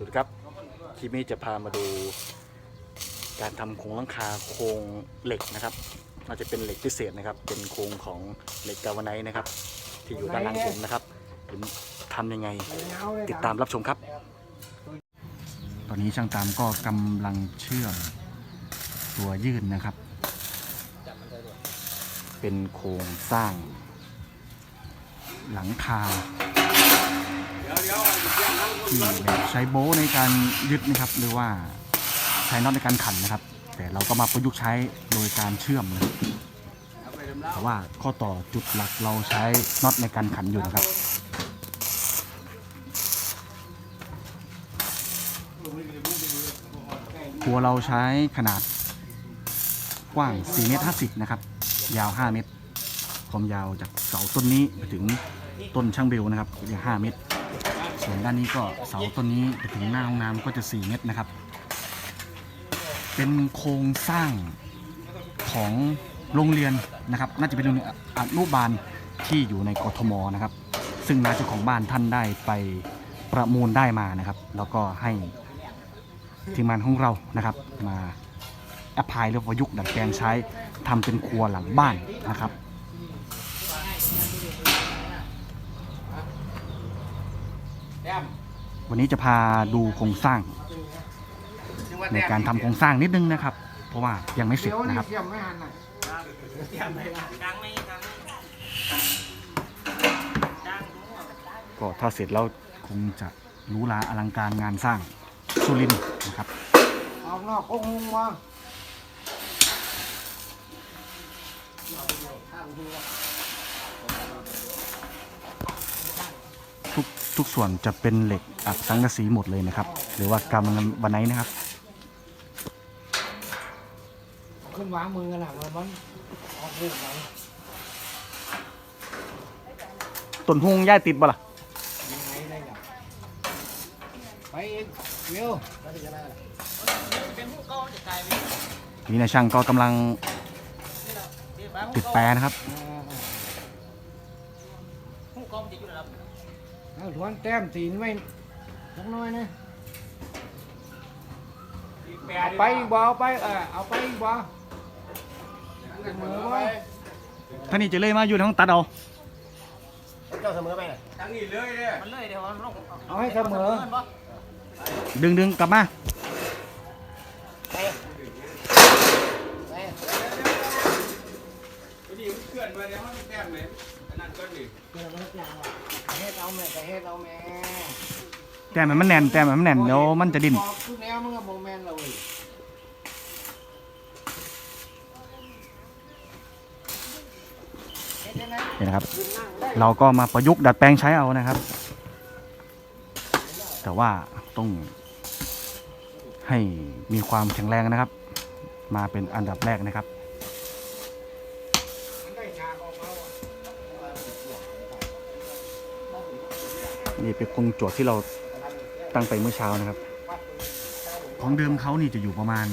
สวัสดีครับคลิปนี้จะพามาดู การทำโครงหลังคาโครงเหล็กนะครับน่าจะเป็นเหล็กพิเศษนะครับ เป็นโครงของเหล็กกาวไนนะครับ ที่อยู่ด้านหล่างผมนะครับเดี๋ยวทำยังไงติดตามรับชมครับ ตอนนี้ช่างตามก็กำลังเชื่อมตัวยืดนะครับ เป็นโครงสร้าง หลังคา ที่แบบใช้โบทในการยึดนะครับ หรือว่าใช้น็อตในการขันนะครับ แต่เราก็มาประยุกต์ใช้โดยการเชื่อมนะครับแต่ว่าข้อต่อจุดหลักเราใช้น็อตในการขันอยู่นะครับครัวเราใช้ขนาดกว้าง 4 เมตร 50 นะครับ ยาว 5 เมตร ความยาวจากเสาต้นนี้ไปถึงต้นช่างเบลนะครับก็จะ5เมตร ส่วนด้านนี้ก็เสาต้นนี้ไปถึงหน้าห้องน้ำก็จะ 4 เมตรนะครับ เป็นโครงสร้างของโรงเรียนนะครับ น่าจะเป็นโรงเรียนอนุบาลที่อยู่ในกทมนะครับ ซึ่งนายเจ้าของบ้านท่านได้ไปประมูลได้มานะครับ แล้วก็ให้ทีมงานของเรานะครับ มาแอพพลายหรือประยุกต์ดัดแปลงใช้ทำเป็นครัวหลังบ้านนะครับ วันนี้จะพาดูโครงสร้าง ในการทำโครงสร้างนิดนึงนะครับ เพราะว่ายังไม่เสร็จนะครับเดี๋ยวนี่เสียมไม่หันน่ะก็ถ้าเสร็จแล้วคงจะหรู้ลาอลังการงานสร้างสุรินทร์นะครับออกนอกคงงวะ ทุกส่วนจะเป็นเหล็กอัดสังกะสีหมดเลยนะครับ หรือว่ากำมันบันไนนะครับ ขึ้นวางมือกันหลังมันออกลูกไปต้นฮุงย่ายติดบ่ล่ะยังไงได้ล่ะไปอีกวิวไปที่จะได้ล่ะนี่นายช่างก็กำลังติดแปรนะครับอ่า เอาทวนแต้มตีนไว้สักหน้อยนะเอาไปอีกบ่เอาไปเออเอาไปอีกบ่เสมอไว้ท่านนี้จะเล่มาอยู่ในห้องตัดเอาเจ้าเสมอไปไหนทั้งนี้เลยเนี่ยมันเลยเดี๋ยวมันลงเอาให้เสมอดึงดึงกลับมาพอดีมันเคลื่อนไปเดี๋ยวมันแต้มเลยอันนั้นก็ดิ เดี๋ยวมันจะเอาเฮ็ดเอาแม่ก็เฮ็ดเอาแม่แต้มมันแน่นแต้มมันแน่นเดี๋ยวมันจะดิ้นบอกคือแนวมึงกับโมแมนเลยเฮ็ดยังไงนี่นะครับ เราก็มาประยุกต์ดัดแปลงใช้เอานะครับ แต่ว่าต้องให้มีความแข็งแรงนะครับ มาเป็นอันดับแรกนะครับ มันได้ฉากออกมาว่ะ นี่เป็นกรงโจทย์ที่เราตั้งไปเมื่อเช้านะครับ ของเดิมเขานี่จะอยู่ประมาณ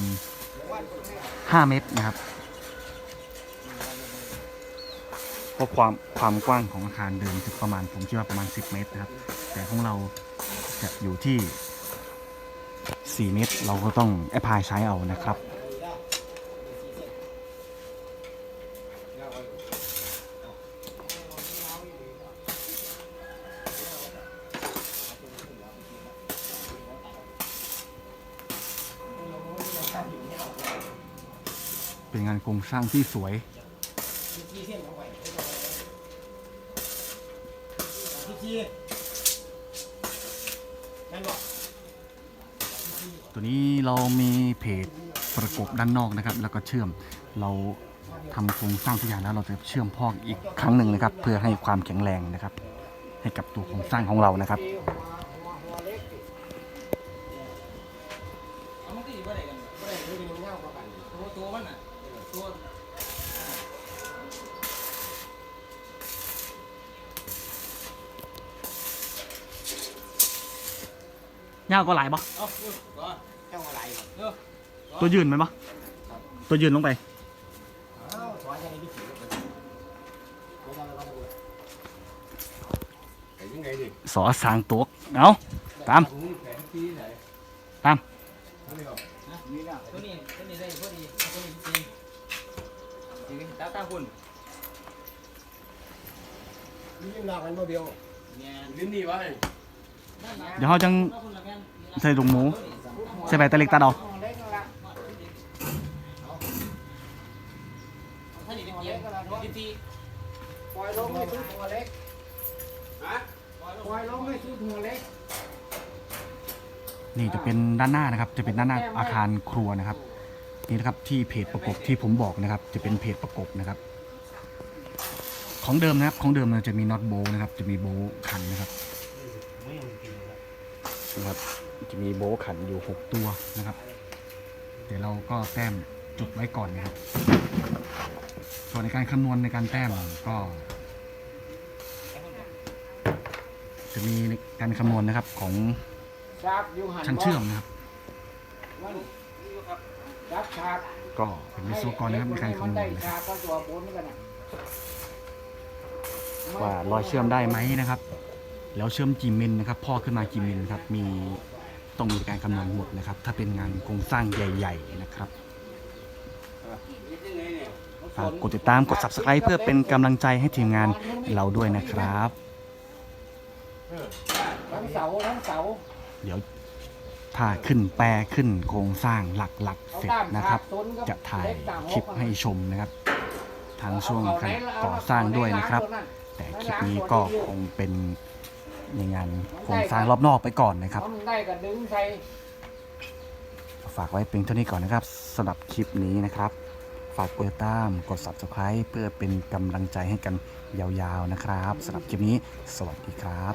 5 เมตรนะครับเพราะความความกว้างของอาคารเดิมจะประมาณผมคิดว่าประมาณ 10 เมตรนะครับ แต่ของเราจะอยู่ที่ 4 เมตร เราก็ต้องแอพพลายใช้เอานะครับ เป็นงานโครงสร้างที่สวย ตัวนี้เรามีเพจประกบด้านนอกนะครับ แล้วก็เชื่อมเราทำโครงสร้างทุกอย่างแล้วเราจะเชื่อมพอกอีกครั้งหนึ่งนะครับ เพื่อให้ความแข็งแรงนะครับ ให้กับตัวโครงสร้างของเรานะครับ เอามันก็อยู่บ่ได้กันบ่ได้เลยเป็นเงาประกันตัวตัวมันน่ะตัว ยาวก็หลายปะเอาเออก่อนเจ้าอะไรเออตัวยืนไหมปะตัวยืนลงไปอ้าวสอนยังไงพี่ถือแต่ยังไงดิสอสางตัวเอาตามนี่แผนที่ไหนนี่นะตัวนี้ตัวนี้ได้พอดีตัวนี้จริงจริงตาตาคุณนี่ยังหนักมันมาเดียวเนี่ยลิ้นดีวะ เดี๋ยวเขาจังใส่ถุงหมู ใส่ใบตะเล็กตัดอาห้องเล็กปล่อยลงไม่สุดหัวเล็กปล่อยลงไม่สุดหัวเล็ก นี่จะเป็นด้านหน้านะครับ จะเป็นด้านหน้าอาคารครัวนะครับ นี่นะครับที่เพจประกบที่ผมบอกนะครับ จะเป็นเพจประกบนะครับ ของเดิมนะครับ ของเดิมมันจะมีน็อตโบนะครับ จะมีโบขันนะครับ นะครับ จะมีโบว์ขันอยู่หกตัวนะครับ เดี๋ยวเราก็แต้มจุดไว้ก่อนนะครับ ส่วนในการคำนวณในการแต้มก็ จะมีการคำนวณนะครับของช่างเชื่อมนะครับ ก็เป็นวิศวกรนะครับในการคำนวณนะครับว่ารอยเชื่อมได้ไหมนะครับ แล้วเชื่อมกี่มิลนะครับพ่อขึ้นมากี่มิลนะครับมีต้องมีการคำนวณหมดนะครับ ถ้าเป็นงานโครงสร้างใหญ่ ๆ นะครับฝากกดติดตามกด subscribe เพื่อเป็นกำลังใจให้ทีมงานเราด้วยนะครับ ทั้งเสาทั้งเสาเดี๋ยวถ้าขึ้นแปรขึ้นโครงสร้างหลักๆ เสร็จนะครับ จะถ่ายคลิปให้ชมนะครับทางช่วงการก่อสร้างด้วยนะครับ แต่คลิปนี้ก็คงเป็น ในงานโครงสร้างรอบนอกไปก่อนนะครับได้ก็ดึงใส่ฝากไว้เพียงเท่านี้ก่อนนะครับสำหรับคลิปนี้นะครับ ฝากกดติดตามกด subscribe เพื่อเป็นกำลังใจให้กันยาวๆนะครับสำหรับคลิปนี้ สวัสดีครับ